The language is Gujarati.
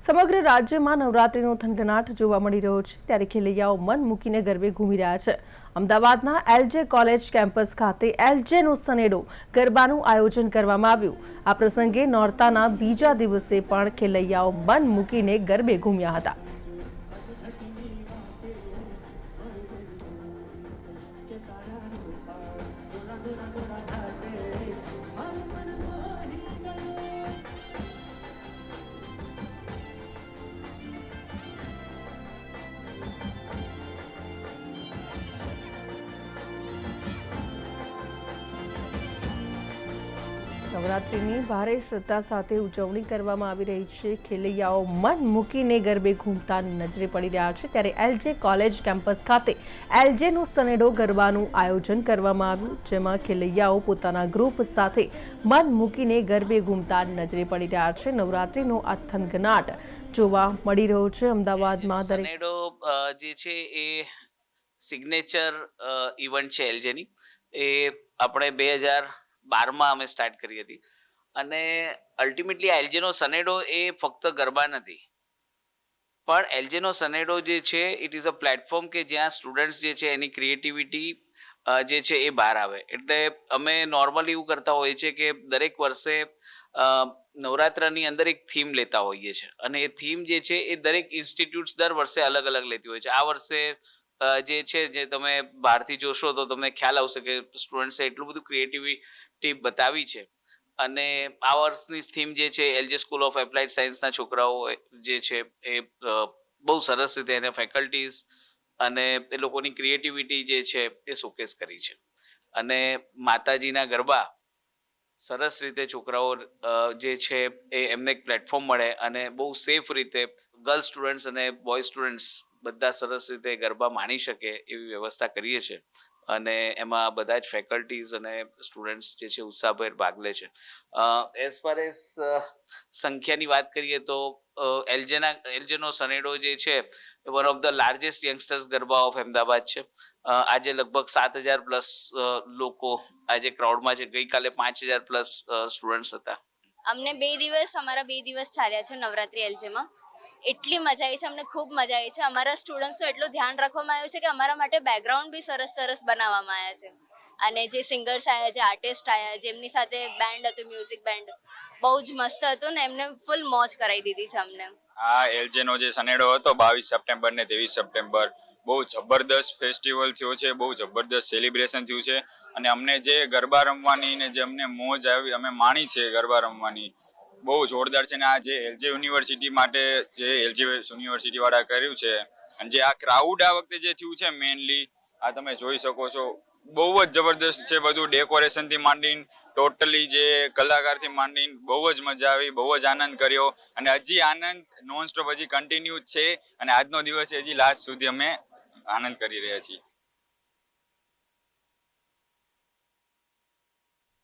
સમગ્ર રાજ્યમાં નવરાત્રીનો થનગનાટ જોવા મળી રહ્યો છે. ત્યારે ખેલૈયાઓ મન મૂકીને ગરબે ઘૂમી રહ્યા છે. અમદાવાદના એલજે કોલેજ કેમ્પસ ખાતે એલજેનો સનેડો ગરબાનું આયોજન કરવામાં આવ્યું. આ પ્રસંગે નોરતાના બીજા દિવસે પણ ખેલૈયાઓ મન મૂકીને ગરબે ઘૂમ્યા હતા. નવરાત્રીની ભારે શ્રદ્ધા સાથે ઉજવણી કરવામાં આવી રહી છે. ખેલૈયાઓ મન મૂકીને ગરબે ઘૂમતા નજરે પડી રહ્યા છે. ત્યારે એલજે કોલેજ કેમ્પસ ખાતે એલજેનું સનેડો ગરબાનું આયોજન કરવામાં આવ્યું, જેમાં ખેલૈયાઓ પોતાના ગ્રુપ સાથે મન મૂકીને ગરબે ઘૂમતા નજરે પડી રહ્યા છે. નવરાત્રિનો આ થનગનાટ જોવા મળી રહ્યો છે. અમદાવાદમાં સનેડો જે છે એ સિગ્નેચર ઇવેન્ટ છે એલજેની. એ આપણે બે હજાર બારમાં અમે સ્ટાર્ટ કરી હતી. અને અલ્ટિમેટલી એલજેનો સનેડો એ ફક્ત ગરબા નથી. પણ એલજેનો સનેડો જે છે ઇટ ઇઝ અ પ્લેટફોર્મ કે જ્યાં સ્ટુડન્ટ્સ જે છે, એની ક્રિએટિવિટી જે છે એ બહાર આવે. એટલે અમે નોર્મલી એવું કરતા હોઈએ છીએ કે દરેક વર્ષે નવરાત્રની અંદર એક થીમ લેતા હોઈએ છીએ. અને એ થીમ જે છે એ દરેક ઇન્સ્ટિટ્યૂટ્સ દર વર્ષે અલગ અલગ લેતી હોય છે. આ વર્ષે જે છે, જે તમે બહારથી જોશો તો તમને ખ્યાલ આવશે કે સ્ટુડન્ટ્સે એટલું બધું ક્રિએટિવિટી બતાવી છે. અને આ વર્ષની થીમ જે છે એલજે સ્કૂલ ઓફ એપ્લાઇડ સાયન્સના છોકરાઓ જે છે, એ બહુ સરસ રીતે એને ફેકલ્ટીઝ અને એ લોકોની ક્રિએટિવિટી જે છે, એ શોકેસ કરી છે. અને માતાજીના ગરબા સરસ રીતે છોકરાઓ જે છે, એ એમને એક પ્લેટફોર્મ મળે અને બહુ સેફ રીતે ગર્લ સ્ટુડન્ટ્સ અને બોય સ્ટુડન્ટ્સ બધા સરસ રીતે ગરબા માણી શકે એવી વ્યવસ્થા કરીએ છીએ. અને એમાં બધા જ ફેકલ્ટીઝ અને સ્ટુડન્ટ્સ જે છે, ઉત્સાહભેર ભાગ લે છે. એઝ ફાર એઝ સંખ્યાની વાત કરીએ તો એલજેના, એલજેનો સનેડો જે છે one of the largest youngsters garba of Ahmedabad છે. આજે લગભગ સાત હજાર પ્લસ લોકો આજે ક્રાઉડમાં છે. ગઈકાલે પાંચ હજાર પ્લસ સ્ટુડન્ટ્સ હતા. અમને બે દિવસ, અમારા બે દિવસ ચાલ્યા છે નવરાત્રી એલજેમાં. એટલી મજા આવી છે, અમને ખૂબ મજા આવી છે. અમારા સ્ટુડન્ટ્સનું એટલું ધ્યાન રાખવામાં આવ્યું છે કે અમારા માટે બેકગ્રાઉન્ડ બી સરસ સરસ બનાવવામાં આવ્યા છે. અને જે સિંગર્સ આવ્યા જે આર્ટિસ્ટ આવ્યા જેમની સાથે બેન્ડ હતું મ્યુઝિક બેન્ડ બહુ જ મસ્ત હતું ને એમને ફૂલ મોજ કરાવી દીધી છે અમને. આ એલજેનો જે સનેડો હતો, બાવીસ સપ્ટેમ્બર ને ત્રેવીસ સપ્ટેમ્બર, બહુ જબરદસ્ત ફેસ્ટિવલ થયો છે, બહુ જબરદસ્ત સેલિબ્રેશન થયું છે. અને અમને જે ગરબા રમવાની ને જે અમને મોજ આવી, અમે માણી છે ગરબા રમવાની. બહુ જોરદાર છે ને આ જે એલજે યુનિવર્સિટી માટે જે એલજે યુનિવર્સિટી વાળા કર્યું છે અને જે આ ક્રાઉડ આ વખતે જે થયું છે મેનલી આ તમે જોઈ શકો છો. બહુ જ જબરદસ્ત છે બધું ડેકોરેશનથી માંડીને ટોટલી જે કલાકારથી માંડીને બહુ જ મજા આવી, બહુ જ આનંદ કર્યો. અને હજી આનંદ નોન સ્ટોપ હજી કન્ટિન્યુ છે. અને આજનો દિવસ હજી લાસ્ટ સુધી અમે આનંદ કરી રહ્યા છીએ.